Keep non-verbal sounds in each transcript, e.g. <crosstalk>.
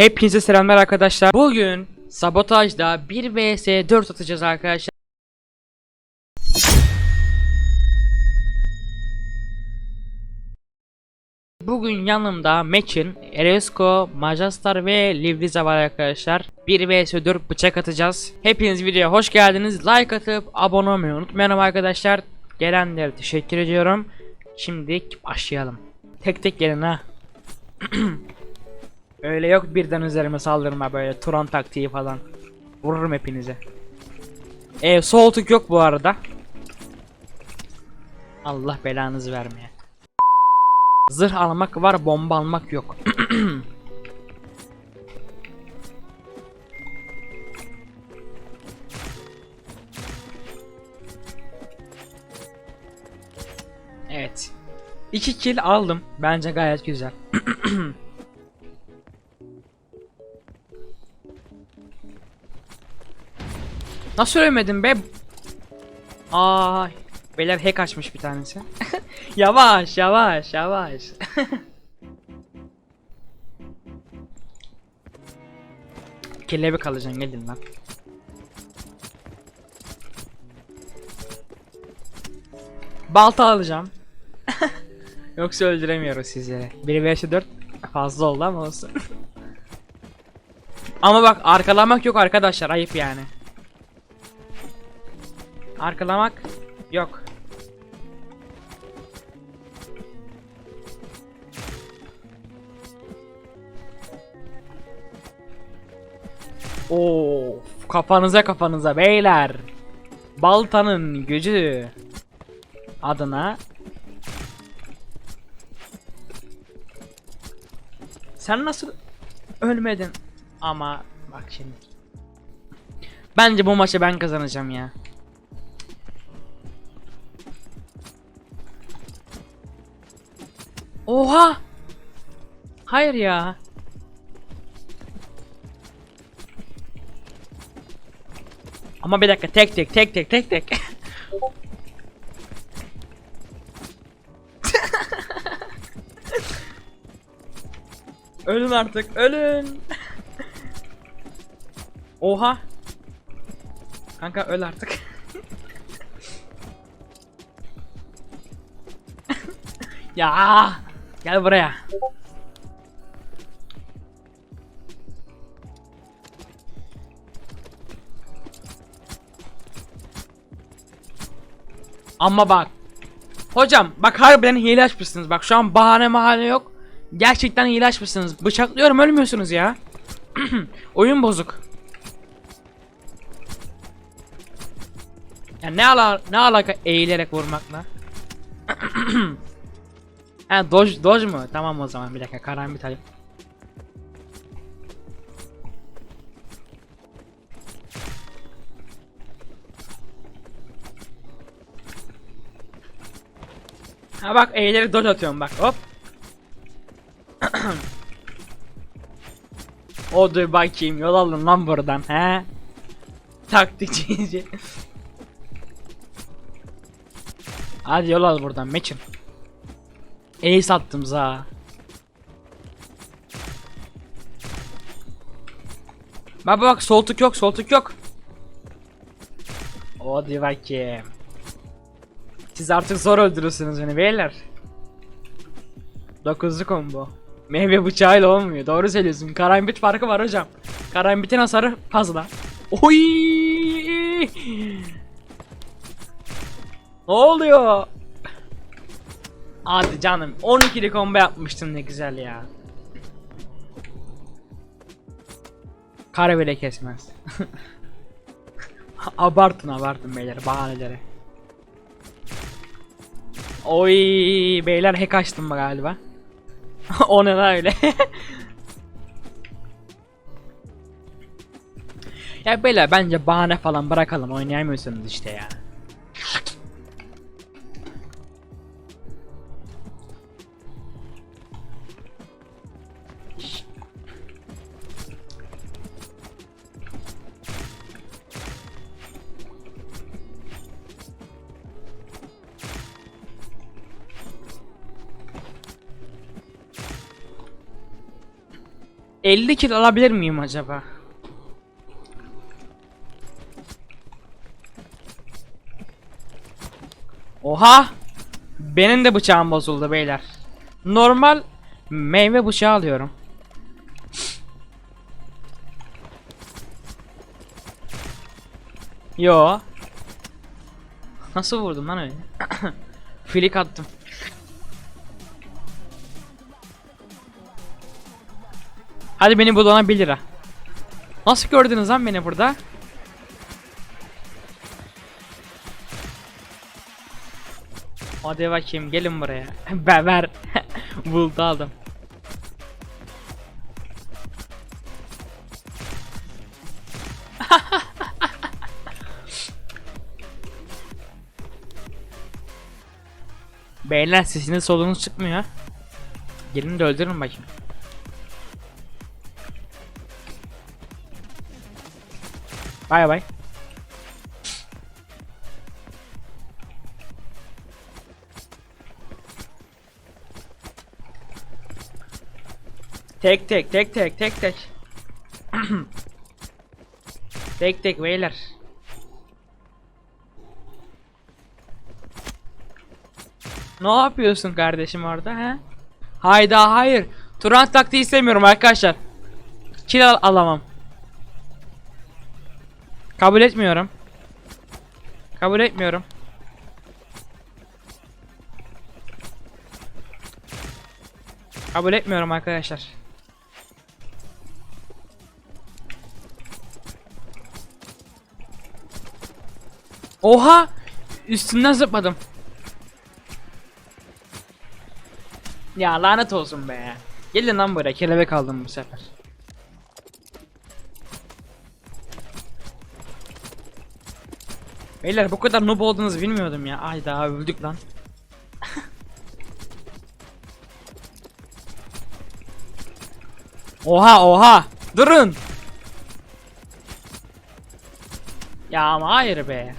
Hepinize selamlar arkadaşlar. Bugün sabotajda 1 vs 4 atacağız arkadaşlar. Bugün yanımda Meçin, Eresko, Majastar ve Livriza var arkadaşlar. 1 vs 4 bıçak atacağız. Hepiniz videoya hoş geldiniz. Like atıp abone olmayı unutmayalım arkadaşlar. Gelenlere teşekkür ediyorum. Şimdi başlayalım. Tek tek gelin ha. <clears throat> Öyle yok birden üzerime saldırma böyle Turan taktiği falan. Vururum hepinize. E sol tık yok bu arada. Allah belanızı vermeye. Zırh almak var, bomba almak yok. <clears throat> evet. İki kill aldım. Bence gayet güzel. <clears throat> Nasıl ölmedim be? Ay. Beyler hack açmış bir tanesi. <laughs> yavaş yavaş yavaş. <laughs> Kelebek alacaksın gelin lan. Balta alacağım. <laughs> Yoksa öldüremiyoruz sizleri. 1 vs 4 fazla oldu ama olsun. ama bak arkalamak yok arkadaşlar ayıp yani. Arkalamak yok. Oo, kafanıza kafanıza beyler. Baltanın gücü adına Sen nasıl ölmedin? Ama bak şimdi. Bence bu maçı ben kazanacağım ya. Oha! Hayır ya. Ama bir dakika tek tek tek tek tek tek. <laughs> ölün artık ölün. Oha. Kanka öl artık. <laughs> ya gel buraya. Ama bak. Hocam bak harbiden hile açmışsınız. Bak şu an bahane mahane yok. Gerçekten hile açmışsınız. Bıçaklıyorum ölmüyorsunuz ya. <clears throat> Oyun bozuk. Ya ne ala ne alaka eğilerek vurmakla? <clears throat> ha dodge dodge mu? Tamam o zaman bir dakika karambit alayım. Ha bak eğilerek dodge atıyorum bak hop. <clears throat> o dur bakayım yol alın lan buradan he. Taktikçici. <laughs> Hadi yol al buradan meçim. Ace attım za. Bak bak soltuk yok soltuk yok. Hadi bakayım. Siz artık zor öldürürsünüz beni beyler. Dokuzlu combo. Meyve bıçağıyla olmuyor. Doğru söylüyorsun. Karambit farkı var hocam. Karambitin hasarı fazla. Oy! Ne oluyor? Hadi canım 12'li combo yapmıştım ne güzel ya. Kare bile kesmez. <laughs> abartın abartın beyler bahaneleri. Oy beyler hack açtım galiba. <laughs> o ne lan öyle? <laughs> ya beyler bence bahane falan bırakalım oynayamıyorsunuz işte ya. 50 kill alabilir miyim acaba? Oha! Benim de bıçağım bozuldu beyler. Normal meyve bıçağı alıyorum. Yo. Nasıl vurdum lan öyle? <coughs> Flick attım. Hadi beni bulana 1 lira. Nasıl gördünüz lan beni burada? Hadi bakayım gelin buraya. <laughs> Ver ver. <laughs> Buldu aldım. <laughs> Beyler sesiniz solunuz çıkmıyor. Gelin de öldürün bakayım. Bay bay. Tek tek tek tek tek tek. <clears throat> tek tek beyler. Ne yapıyorsun kardeşim orada ha? Hayda hayır. Turan taktiği istemiyorum arkadaşlar. Kill al alamam. Kabul etmiyorum. Kabul etmiyorum. Kabul etmiyorum arkadaşlar. Oha! Üstünden zıpladım. Ya lanet olsun be. Gelin lan buraya kelebek aldım bu sefer. Beyler bu kadar noob olduğunuzu bilmiyordum ya. Ay daha öldük lan. <laughs> oha oha. Durun. Ya ama hayır be.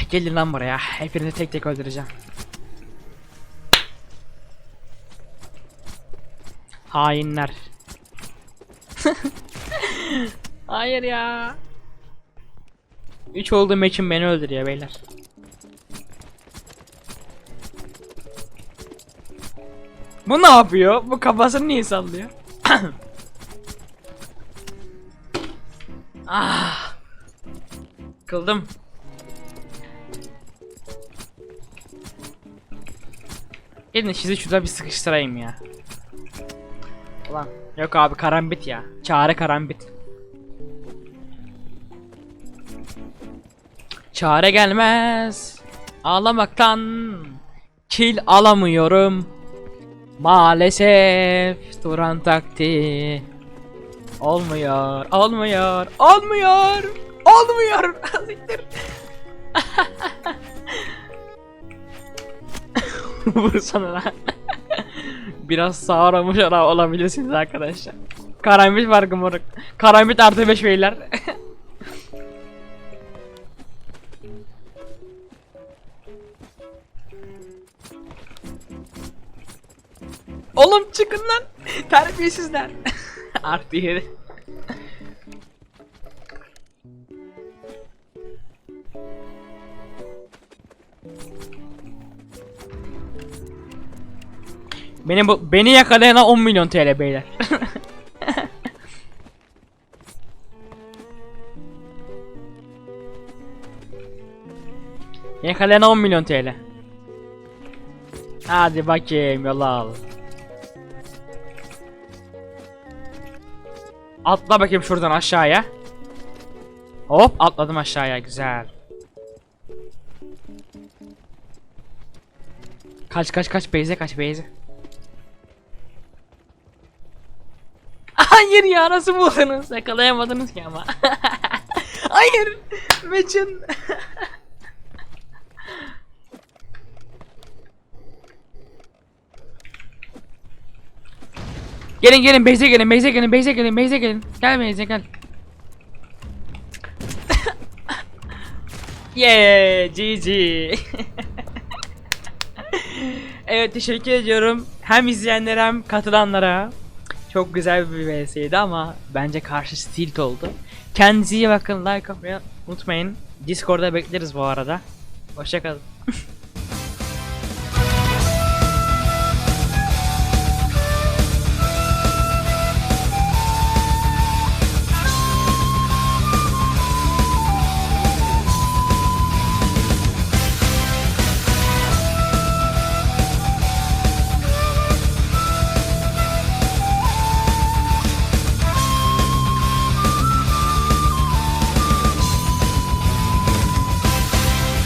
<sighs> Gelin lan buraya. Hepinizi tek tek öldüreceğim. Hainler. Hayır ya. 3 olduğum için beni öldürüyor beyler. Bu ne yapıyor? Bu kafasını niye sallıyor? <coughs> ah. Kıldım. Gelin sizi şurada bir sıkıştırayım ya. Ulan yok abi karambit ya. Çare karambit. Çare gelmez. Ağlamaktan kil alamıyorum. Maalesef Turan taktiği. Olmuyor, olmuyor, olmuyor, olmuyor. <laughs> Siktir. <laughs> Vursana lan. Biraz sağramış olabilirsiniz arkadaşlar. Karambit var gımırık. Karambit artı 5 beyler. <laughs> Oğlum çıkın lan. Terbiyesizler. artı 7. Beni bu beni yakalayana 10 milyon TL beyler. <laughs> yakalayana 10 milyon TL. Hadi bakayım yola al. Atla bakayım şuradan aşağıya. Hop atladım aşağıya güzel. Kaç kaç kaç beyze kaç beyze. <laughs> Hayır ya nasıl buldunuz? Yakalayamadınız ki ama. <laughs> Hayır. Meçin. <laughs> gelin gelin Beyze gelin Beyze gelin Beyze gelin Beyze gelin. Gel Beyze gel. <laughs> yeah GG. <laughs> Evet teşekkür ediyorum. Hem izleyenlere hem katılanlara. Çok güzel bir VS'ydi ama bence karşı tilt oldu. Kendinize iyi bakın. Like atmayı unutmayın. Discord'da bekleriz bu arada. Hoşçakalın. <laughs>